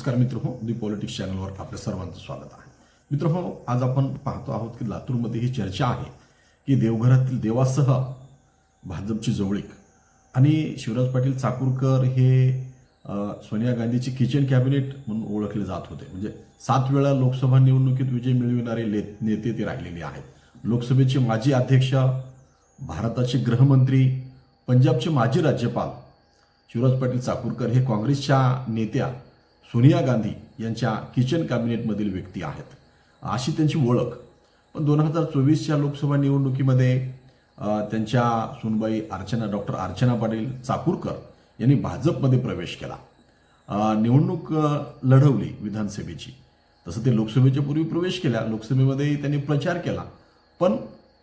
नमस्कार मित्र हो दी पॉलिटिक्स चॅनलवर आपल्या सर्वांचं स्वागत आहे. मित्र हो आज आपण पाहतो आहोत की लातूरमध्ये ही चर्चा आहे की देवघरातील देवासह भाजपची जवळीक आणि शिवराज पाटील चाकूरकर हे सोनिया गांधीची किचन कॅबिनेट म्हणून ओळखले जात होते. म्हणजे सात वेळा लोकसभा निवडणुकीत विजय मिळविणारे ले नेते ते राहिलेले आहेत. लोकसभेचे माजी अध्यक्ष भारताचे गृहमंत्री पंजाबचे माजी राज्यपाल शिवराज पाटील चाकूरकर हे काँग्रेसच्या नेत्या सोनिया गांधी यांच्या किचन कॅबिनेटमधील व्यक्ती आहेत. अशी त्यांची ओळख. पण दोन हजार चोवीसच्या लोकसभा निवडणुकीमध्ये त्यांच्या सुनबाई अर्चना डॉक्टर अर्चना पाटील चाकूरकर यांनी भाजपमध्ये प्रवेश केला. निवडणूक लढवली विधानसभेची. तसं ते लोकसभेच्या पूर्वी प्रवेश केला लोकसभेमध्ये त्यांनी प्रचार केला. पण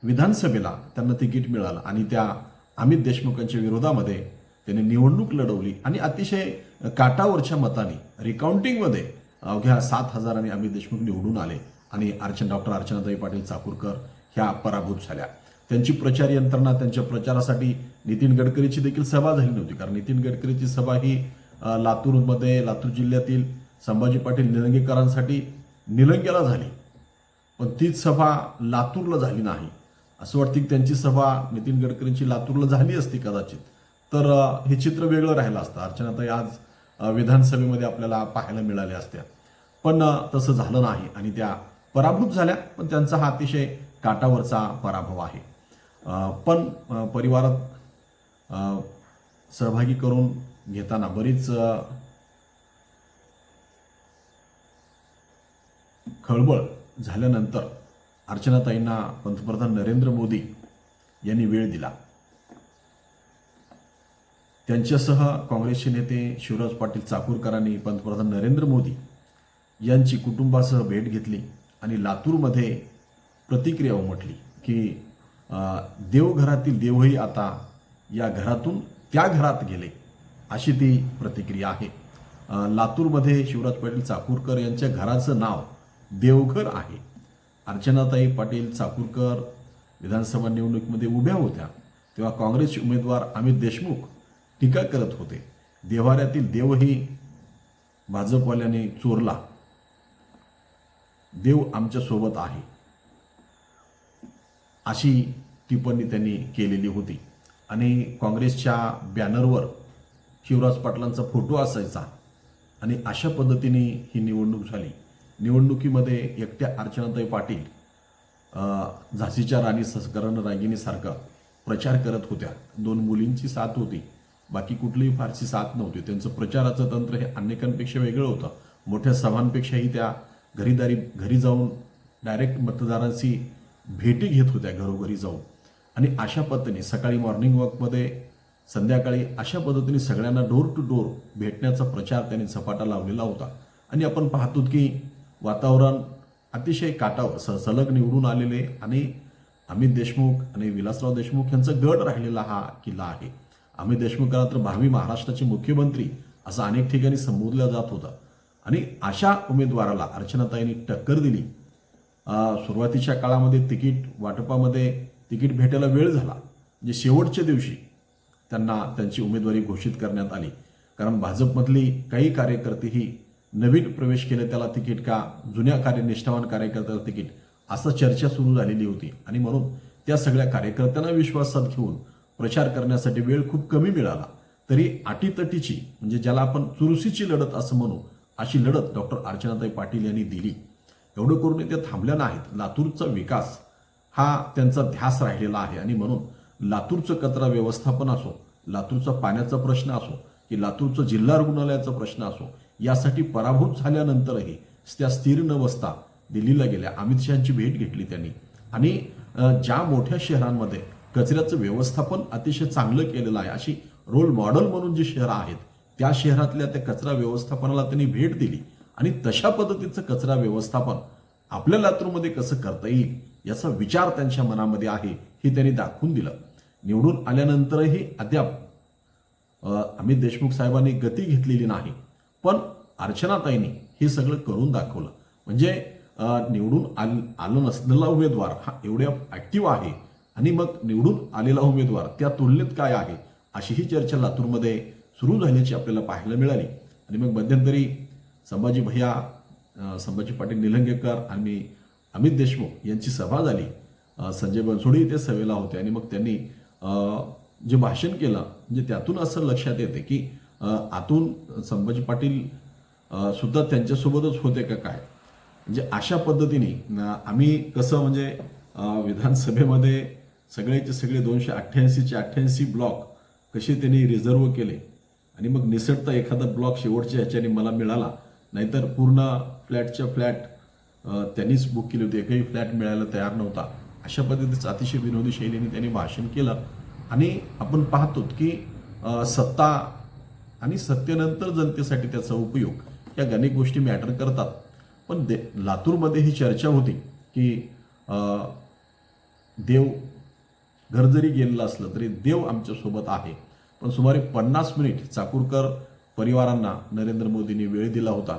विधानसभेला त्यांना तिकीट मिळालं आणि त्या अमित देशमुखांच्या विरोधामध्ये त्यांनी निवडणूक लढवली आणि अतिशय काटावरच्या मताने रिकाउंटिंगमध्ये अवघ्या सात हजारांनी अमित देशमुख निवडून आले आणि अर्चना डॉक्टर अर्चनाताई पाटील चाकूरकर ह्या पराभूत झाल्या. त्यांची प्रचार यंत्रणा त्यांच्या प्रचारासाठी नितीन गडकरीची देखील सभा झाली नव्हती. कारण नितीन गडकरीची सभा ही लातूरमध्ये लातूर जिल्ह्यातील संभाजी पाटील निलंगेकरांसाठी निलंग्याला झाली. पण तीच सभा लातूरला झाली नाही. असं वाटतं की त्यांची सभा नितीन गडकरींची लातूरला झाली असती कदाचित. तर हे चित्र वेगळं राहिलं असतं. अर्चनाताई आज विधानसभेमध्ये आपल्याला पाहायला मिळाल्या असत्या. पण तसं झालं नाही आणि त्या पराभूत झाल्या पण त्यांचा हा अतिशय काटावरचा पराभव आहे. पण परिवारात सहभागी करून घेताना बरीच खळबळ झाल्यानंतर अर्चनाताईंना पंतप्रधान नरेंद्र मोदी यांनी वेळ दिला. त्यांच्यासह काँग्रेसचे नेते शिवराज पाटील चाकूरकरांनी पंतप्रधान नरेंद्र मोदी यांची कुटुंबासह भेट घेतली आणि लातूरमध्ये प्रतिक्रिया उमटली की देवघरातील देवही आता या घरातून त्या घरात गेले अशी ती प्रतिक्रिया आहे. लातूरमध्ये शिवराज पाटील चाकूरकर यांच्या घराचं नाव देवघर आहे. अर्चनाताई पाटील चाकूरकर विधानसभा निवडणुकीमध्ये उभ्या होत्या. तेव्हा काँग्रेसचे उमेदवार अमित देशमुख टीका करत होते. देव्हाऱ्यातील देवही भाजपवाल्याने चोरला. देव आमच्यासोबत आहे. अशी टिप्पणी त्यांनी केलेली होती. आणि काँग्रेसच्या बॅनरवर शिवराज पाटलांचा फोटो असायचा. आणि अशा पद्धतीने ही निवडणूक झाली. निवडणुकीमध्ये एकट्या अर्चनाताई पाटील झाशीच्या राणी सस्करण रागिणीसारखा प्रचार करत होत्या. दोन मुलींची साथ होती. बाकी कुठलीही फारशी साथ नव्हती. त्यांचं प्रचाराचं तंत्र हे अनेकांपेक्षा वेगळं होतं. मोठ्या सभांपेक्षाही त्या घरीदारी घरी जाऊन डायरेक्ट मतदारांशी भेटी घेत होत्या घरोघरी जाऊन. आणि अशा पद्धतीने सकाळी मॉर्निंग वॉकमध्ये संध्याकाळी अशा पद्धतीने सगळ्यांना डोर टू डोर भेटण्याचा प्रचार त्यांनी झपाटा लावलेला होता. आणि आपण पाहतो की वातावरण अतिशय काटावर स सलग निवडून आलेले आणि अमित देशमुख आणि विलासराव देशमुख यांचा गड राहिलेला हा किल्ला आहे. अमित देशमुखांना तर भावी महाराष्ट्राचे मुख्यमंत्री असं अनेक ठिकाणी संबोधलं जात होतं. आणि अशा उमेदवाराला अर्चनाताईंनी टक्कर दिली. सुरुवातीच्या काळामध्ये तिकीट वाटपामध्ये तिकीट भेटायला वेळ झाला म्हणजे शेवटच्या दिवशी त्यांना त्यांची उमेदवारी घोषित करण्यात आली. कारण भाजपमधली काही कार्यकर्तेही नवीन प्रवेश केले त्याला तिकीट का? जुन्या कार्य निष्ठावान कार्यकर्त्याला तिकीट. असं चर्चा सुरू झालेली होती. आणि म्हणून त्या सगळ्या कार्यकर्त्यांना विश्वासात घेऊन प्रचार करण्यासाठी वेळ खूप कमी मिळाला. तरी अटीतटीची म्हणजे ज्याला आपण चुरशीची लढत असं म्हणू अशी लढत डॉक्टर अर्चनाताई पाटील यांनी दिली. एवढं करून त्या थांबल्या नाहीत. लातूरचा विकास हा त्यांचा ध्यास राहिलेला आहे. आणि म्हणून लातूरचं कचरा व्यवस्थापन असो लातूरचा पाण्याचा प्रश्न असो की लातूरचं जिल्हा रुग्णालयाचा प्रश्न असो यासाठी पराभूत झाल्यानंतरही त्या स्थिर न बसता दिल्लीला गेल्या. अमित शहाची भेट घेतली त्यांनी. आणि ज्या मोठ्या शहरांमध्ये कचऱ्याचं व्यवस्थापन अतिशय चांगलं केलेलं आहे. अशी रोल मॉडेल म्हणून जी शहरं आहेत त्या शहरातल्या त्या कचरा व्यवस्थापनाला त्यांनी भेट दिली. आणि तशा पद्धतीचं कचरा व्यवस्थापन आपल्या लातूरमध्ये कसं करता येईल याचा विचार त्यांच्या मनामध्ये आहे हे त्यांनी दाखवून दिलं. निवडून आल्यानंतरही अद्याप अमित देशमुख साहेबांनी गती घेतलेली नाही. पण अर्चनाताईंनी हे सगळं करून दाखवलं. म्हणजे निवडून आल आलं नसलेला उमेदवार हा एवढ्या ॲक्टिव्ह आहे आणि मग निवडून आलेला उमेदवार त्या तुलनेत काय आहे अशी ही चर्चा लातूरमध्ये सुरू झाल्याची आपल्याला पाहायला मिळाली. आणि मग मध्यंतरी संभाजी भैया संभाजी पाटील निलंगेकर आणि अमित देशमुख यांची सभा झाली. संजय बनसोडे इथे सभेला होते आणि मग त्यांनी जे भाषण केलं म्हणजे त्यातून असं लक्षात येते की आतून संभाजी पाटील सुद्धा त्यांच्यासोबतच होते का काय? म्हणजे अशा पद्धतीने आम्ही कसं म्हणजे विधानसभेमध्ये सगळेचे सगळे दोनशे अठ्ठ्याऐंशीचे अठ्ठ्याऐंशी ब्लॉक कसे त्यांनी रिझर्व केले? आणि मग निसटता एखादा ब्लॉक शेवटच्या ह्याच्याने मला मिळाला. नाहीतर पूर्ण फ्लॅटच्या फ्लॅट त्यांनीच बुक केली होती. एकही फ्लॅट मिळायला तयार नव्हता. अशा पद्धतीचं अतिशय विनोदी शैलीने त्यांनी भाषण केलं. आणि आपण पाहतो की सत्ता आणि सत्तेनंतर जनतेसाठी त्याचा उपयोग या अनेक गोष्टी मॅटर करतात. पण दे लातूरमध्ये ही चर्चा होती की देव घर जरी गेलेलं असलं तरी देव आमच्यासोबत आहे. पण सुमारे पन्नास मिनिट चाकूरकर परिवारांना नरेंद्र मोदींनी वेळ दिला होता.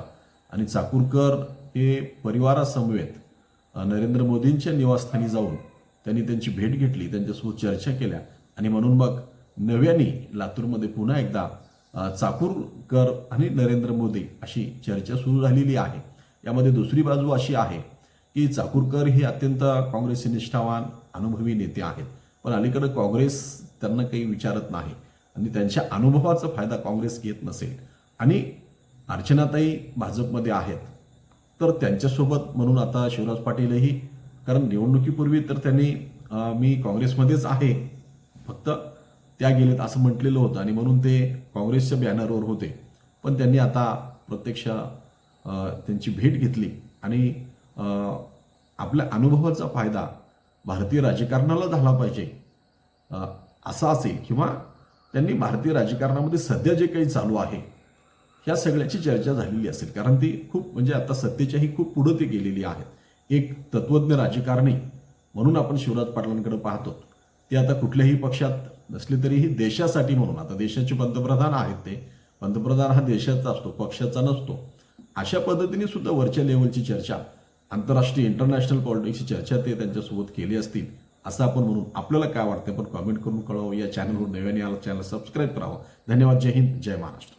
आणि चाकूरकर हे परिवारासमवेत नरेंद्र मोदींच्या निवासस्थानी जाऊन त्यांनी त्यांची भेट घेतली त्यांच्यासोबत चर्चा केल्या. आणि म्हणून मग नव्याने लातूरमध्ये पुन्हा एकदा चाकूरकर आणि नरेंद्र मोदी अशी चर्चा सुरू झालेली आहे. यामध्ये दुसरी बाजू अशी आहे की चाकूरकर हे अत्यंत काँग्रेसी निष्ठावान अनुभवी नेते आहेत. पण अलीकडे काँग्रेस त्यांना काही विचारत नाही आणि त्यांच्या अनुभवाचा फायदा काँग्रेस घेत नसेल. आणि अर्चनाताई भाजपमध्ये आहेत. तर त्यांच्यासोबत म्हणून आता शिवराज पाटीलही कारण निवडणुकीपूर्वी तर त्यांनी मी काँग्रेसमध्येच आहे. फक्त त्या गेलेत असं म्हटलेलं होतं आणि म्हणून ते काँग्रेसच्या बॅनरवर होते. पण त्यांनी आता प्रत्यक्ष त्यांची भेट घेतली आणि आपल्या अनुभवाचा फायदा भारतीय राजकारणाला झाला पाहिजे. असा असेल किंवा त्यांनी भारतीय राजकारणामध्ये सध्या जे काही चालू आहे ह्या सगळ्याची चर्चा झालेली असेल. कारण ती खूप म्हणजे आता सत्तेच्याही खूप पुढं ती गेलेली आहेत. एक तत्वज्ञ राजकारणी म्हणून आपण शिवराज पाटलांकडे पाहतो. ते आता कुठल्याही पक्षात नसले तरीही देशासाठी म्हणून आता देशाचे पंतप्रधान आहेत ते. पंतप्रधान हा देशाचा असतो पक्षाचा नसतो. अशा पद्धतीने सुद्धा वरच्या लेवलची चर्चा आंतरराष्ट्रीय इंटरनॅशनल पॉलिटिक्सची चर्चा ते त्यांच्यासोबत केली असतील असं आपण म्हणून आपल्याला काय वाटतं पण कॉमेंट करून कळवा. या चॅनलवर नव्याने आला चॅनल सबस्क्राईब करावं. धन्यवाद. जय हिंद. जय महाराष्ट्र.